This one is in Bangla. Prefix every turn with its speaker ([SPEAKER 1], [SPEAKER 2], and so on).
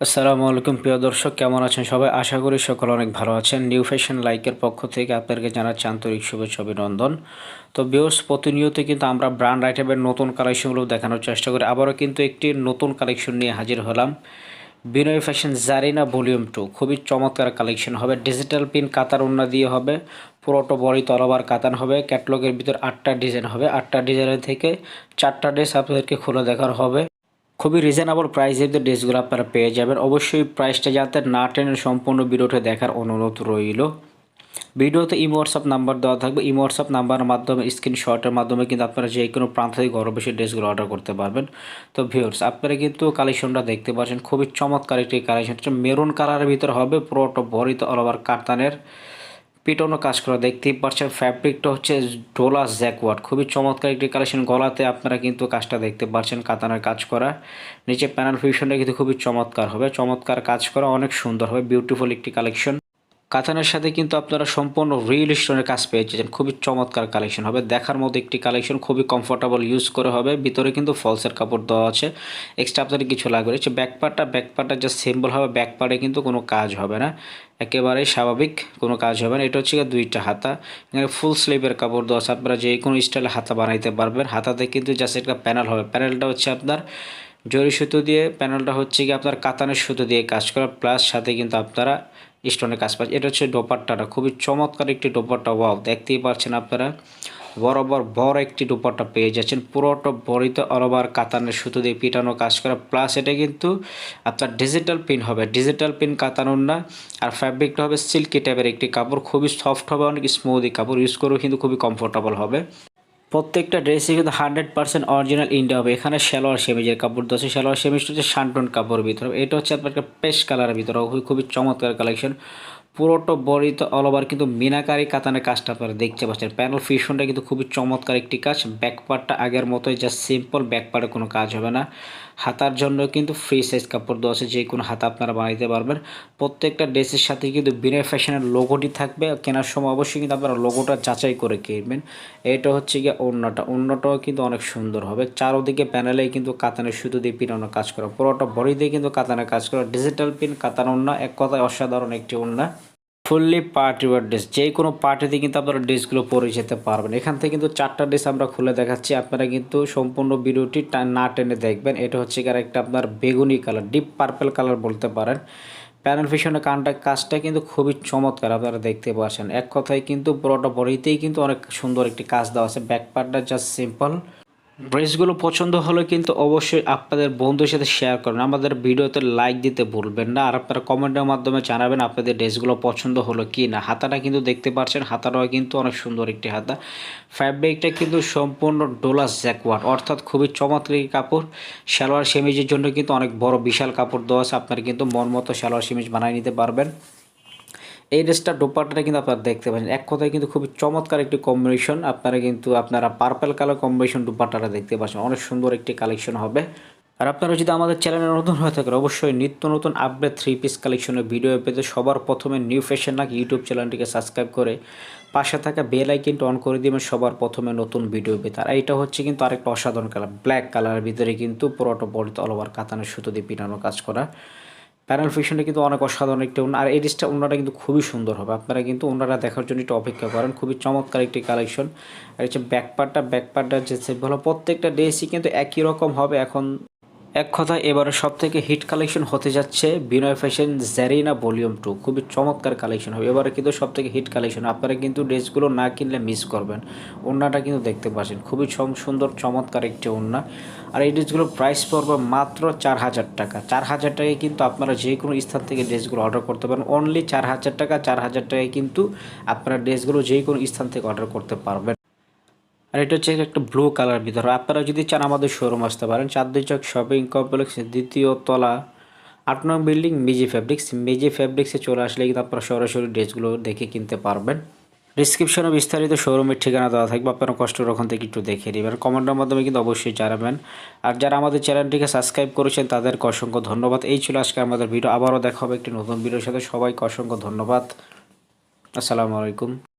[SPEAKER 1] আসসালামু আলাইকুম, প্রিয় দর্শক, কেমন আছেন সবাই? আশা করি সকল অনেক ভালো আছেন। নিউ ফ্যাশন লাইকের পক্ষ থেকে আপনাদেরকে জানাচ্ছি আন্তরিক শুভেচ্ছা, অভিনন্দন। তো বিয়স প্রতিনিয়ত কিন্তু আমরা ব্র্যান্ড আইটেমের নতুন কালেকশনগুলো দেখানোর চেষ্টা করি। আবারও কিন্তু একটি নতুন কালেকশন নিয়ে হাজির হলাম। Binoy fashion Zarina volume two খুবই চমৎকার কালেকশন হবে। ডিজিটাল পিন কাতার উন্না দিয়ে হবে। পুরোটো বড়ি তলবার কাতান হবে। ক্যাটলগের ভিতর আটটা ডিজাইন হবে। আটটা ডিজাইনের থেকে চারটা ড্রেস আপনাদেরকে খুলে দেখার হবে। খুবই রিজনেবল প্রাইসের যে ড্রেসগুলো আপনারা পেয়ে যাবেন। অবশ্যই প্রাইসটা যাতে না টেনে সম্পূর্ণ ভিডিওটা দেখার অনুরোধ রইল। ভিডিওতে ইমো হোয়াটসঅ্যাপ নাম্বার দেওয়া থাকবে। ইমো হোয়াটসঅ্যাপ নাম্বারের মাধ্যমে স্ক্রিনশটের মাধ্যমে কিন্তু আপনারা যে কোনো প্রান্ত থেকে ঘরে বসে ড্রেসগুলো অর্ডার করতে পারবেন। তো ভিউর্স আপনারা কিন্তু কালেকশনটা দেখতে পাচ্ছেন। খুবই চমৎকার একটি কালেকশন মেরুন কালারের ভিতরে হবে, পুরোটা ভরিত অল ওভার কাতানের পিটনও কাজ করা, দেখতেই পাচ্ছেন ফ্যাব্রিকটা হচ্ছে ডোলা জ্যাকওয়ার্ড খুবই চমৎকার একটি কালেকশন গলাতে আপনারা কিন্তু কাজটা দেখতে পাচ্ছেন, কাতানের কাজ করা। নিচে প্যানেল ফিউশনটা কিন্তু খুবই চমৎকার হবে, চমৎকার কাজ করা, অনেক সুন্দর হবে বিউটিফুল একটি কালেকশন কাতানের সাথে কিন্তু আপনারা সম্পূর্ণ রিয়েল স্টোনের কাজ পেয়ে যাচ্ছেন খুবই চমৎকার কালেকশন হবে। দেখার মতো একটি কালেকশন খুবই কমফোর্টেবল ইউজ করে হবে। ভিতরে কিন্তু ফলসের কাপড় দেওয়া আছে। এক্সট্রা আপনাদের কিছু লাগবে হচ্ছে ব্যাকপার্টটা ব্যাকপার্টটা যা সিম্বল হবে। ব্যাকপার্টে কিন্তু কোনো কাজ হবে না। একেবারে স্বাভাবিক, কোনো কাজ হবে না। এটা হচ্ছে দুইটা হাতা। এখানে ফুল স্লিভের কাপড় দেওয়া আছে। আপনারা যে কোনো স্টাইলে হাতা বানাইতে পারবেন। হাতাতে কিন্তু জাস্ট একটা প্যানেল হবে। প্যানেলটা হচ্ছে আপনার জরি সুতো দিয়ে প্যানেলটা হচ্ছে কি আপনার কাতানের সুতো দিয়ে কাজ করা প্লাস সাথে কিন্তু আপনারা স্টোনের কাজ পাচ্ছে এটা হচ্ছে ডোপাট্টাটা খুবই চমৎকার একটি ডোপাট্টা ওয়াও দেখতেই পাচ্ছেন আপনারা। বরাবর বড় একটি ডোপাট্টা পেয়ে যাচ্ছেন, পুরোটা বড়িতে অরবার কাতানের সুতো দিয়ে পিটানো কাজ করা প্লাস এটা কিন্তু আপনার ডিজিটাল পিন হবে। ডিজিটাল পিন কাতানোর না, আর ফ্যাব্রিকটা হবে সিল্কি টাইপের একটি কাপড়, খুবই সফট হবে, অনেক স্মুদি কাপড় ইউজ করেও কিন্তু খুবই কমফোর্টেবল হবে। প্রত্যেকটা ড্রেসে কিন্তু হান্ড্রেড পার্সেন্ট অরিজিনাল ইন্ডিয়া হবে। এখানে সালোয়ার সেমিজের কাপড় দশে সালোয়ার সেমিজটা হচ্ছে শান্টন কাপড়ের ভিতরে। এটা হচ্ছে আপনার একটা কালারের ভিতরে। খুবই চমৎকার কালেকশন পুরোটা বডিতে অল ওভার কিন্তু মিনাকারি কাতানের কাজটা আপনারা দেখতে পাচ্ছেন। প্যানেল ফিশনটা কিন্তু খুবই চমৎকার একটি কাজ। ব্যাক পার্টটা আগের মতোই জাস্ট সিম্পল ব্যাক পার্টে কোনো কাজ হবে না। হাতার জন্য কিন্তু ফ্রি সাইজ কাপড় দেওয়া আছে যে কোনো হাতা আপনারা বানাইতে পারবেন। প্রত্যেকটা ড্রেসের সাথে কিন্তু বিনয় ফ্যাশনের লোগোটি থাকবে কেনার সময় অবশ্যই কিন্তু আপনারা লোগোটা যাচাই করে কিনবেন। এটা হচ্ছে গিয়ে অন্যটা অন্যটাও কিন্তু অনেক সুন্দর হবে। চারোদিকে প্যানেলেই কিন্তু কাতানের সুতো দিয়ে পিনানো কাজ করা, পুরোটা বডি দিয়ে কিন্তু কাতানের কাজ করা ডিজিটাল পিন কাতান অন্য এক কথায় অসাধারণ একটি অন্য ফুললি পার্টি ওয়ার ড্রেস, যে কোনো পার্টিতে কিন্তু আপনারা ড্রেসগুলো পরে যেতে পারবেন। এখান থেকে কিন্তু চারটা ড্রেস আমরা খুলে দেখাচ্ছি। আপনারা কিন্তু সম্পূর্ণ ভিডিওটি না টেনে দেখবেন। এটা হচ্ছে কি একটা আপনার বেগুনি কালার, ডিপ পার্পেল কালার বলতে পারেন। প্যানেল ফিশনের কানটা কাজটা কিন্তু খুবই চমৎকার আপনারা দেখতে পাচ্ছেন। এক কথায় কিন্তু পুরোটা বড়িতেই কিন্তু অনেক সুন্দর একটি কাজ দেওয়া আছে। ব্যাক পার্টটা জাস্ট সিম্পল ড্রেসগুলো পছন্দ হলে কিন্তু অবশ্যই আপনাদের বন্ধুর সাথে শেয়ার করুন। আমাদের ভিডিওতে লাইক দিতে ভুলবেন না। আর আপনারা কমেন্টের মাধ্যমে জানাবেন আপনাদের ড্রেসগুলো পছন্দ হলো কি না হাতাটা কিন্তু দেখতে পাচ্ছেন, হাতাটাও কিন্তু অনেক সুন্দর একটি হাতা। ফ্যাব্রিকটা কিন্তু সম্পূর্ণ ডোলাস জ্যাকওয়ার অর্থাৎ খুবই চমৎকার কাপড়। সালোয়ার সেমিজের জন্য কিন্তু অনেক বড় বিশাল কাপড় দেওয়া আছে। আপনারা কিন্তু মন মতো সালোয়ার সেমিজ বানিয়ে নিতে পারবেন। এই ড্রেসটা দোপাট্টাটা কিন্তু আপনারা দেখতে পাচ্ছেন। এক কথায় কিন্তু খুবই চমৎকার একটি কম্বিনেশন আপনারা কিন্তু আপনারা পার্পেল কালার কম্বিনেশন দুপাট্টাটা দেখতে পাচ্ছেন। অনেক সুন্দর একটি কালেকশন হবে। আর আপনারা যদি আমাদের চ্যানেলে নতুন হয়ে থাকেন, অবশ্যই নিত্য নতুন আপডেট থ্রি পিস কালেকশনের ভিডিও পেতে সবার প্রথমে নিউ ফ্যাশন নাকি ইউটিউব চ্যানেলটিকে সাবস্ক্রাইব করে পাশে থাকা বেল আইকনটা অন করে দিবেন সবার প্রথমে নতুন ভিডিও পেতে। আর এইটা হচ্ছে কিন্তু আরেকটা অসাধারণ কালার ব্ল্যাক কালারের ভিতরে কিন্তু পুরোটা বডিতে অল ওভার কাতানের সুতো দিয়ে পিটানো কাজ করা। প্যানেল ফিশনটা কিন্তু অনেক অসাধারণ একটি উন্না আর এই ডিসটা উন্নাটা কিন্তু খুবই সুন্দর হবে। আপনারা কিন্তু ওনারা দেখার জন্য একটু অপেক্ষা করেন। খুবই চমৎকার একটি কালেকশন আর হচ্ছে ব্যাকপার্টটা ব্যাকপার্টটা যে ভালো প্রত্যেকটা ড্রেসই কিন্তু একই রকম হবে। এখন এক কথা এবারে সব থেকে হিট কালেকশন হতে যাচ্ছে Binoy fashion Zarina volume two খুবই চমৎকার কালেকশন হবে। এবারে কিন্তু সব থেকে হিট কালেকশন আপনারা কিন্তু ড্রেসগুলো না কিনলে মিস করবেন। ওড়নাটা কিন্তু দেখতে পাচ্ছেন। খুবই সুন্দর, চমৎকার একটি ওড়না। আর এই ড্রেসগুলোর প্রাইস পড়বে মাত্র চার হাজার টাকা। চার হাজার টাকায় কিন্তু আপনারা যে কোনো স্থান থেকে ড্রেসগুলো অর্ডার করতে পারেন। অনলি চার হাজার টাকা, চার হাজার টাকায় কিন্তু আপনারা ড্রেসগুলো যে কোনো স্থান থেকে অর্ডার করতে পারবেন। আর এটা হচ্ছে একটা ব্লু কালার ভিতরে। আপনারা যদি চান আমাদের শোরুম আসতে পারেন চাঁদদি চক শপিং কমপ্লেক্স দ্বিতীয় তলা, আট নং বিল্ডিং মেজি ফ্যাব্রিক্স মেজি ফ্যাব্রিক্সে চলে আসলে কিন্তু আপনারা সরাসরি ড্রেসগুলো দেখে কিনতে পারবেন। ডিসক্রিপশনে বিস্তারিত শোরুমের ঠিকানা দেওয়া থাকবে, আপনারা কষ্ট ওখান থেকে একটু দেখে নেবেন। কমেন্টের মাধ্যমে কিন্তু অবশ্যই জানাবেন। আর যারা আমাদের চ্যানেলটিকে সাবস্ক্রাইব করেছেন, তাদেরকে অসংখ্য ধন্যবাদ। এই ছিল আজকে আমাদের ভিডিও আবারও দেখা হবে একটি নতুন ভিডিওর সাথে। সবাইকে অসংখ্য ধন্যবাদ। আসসালামু আলাইকুম।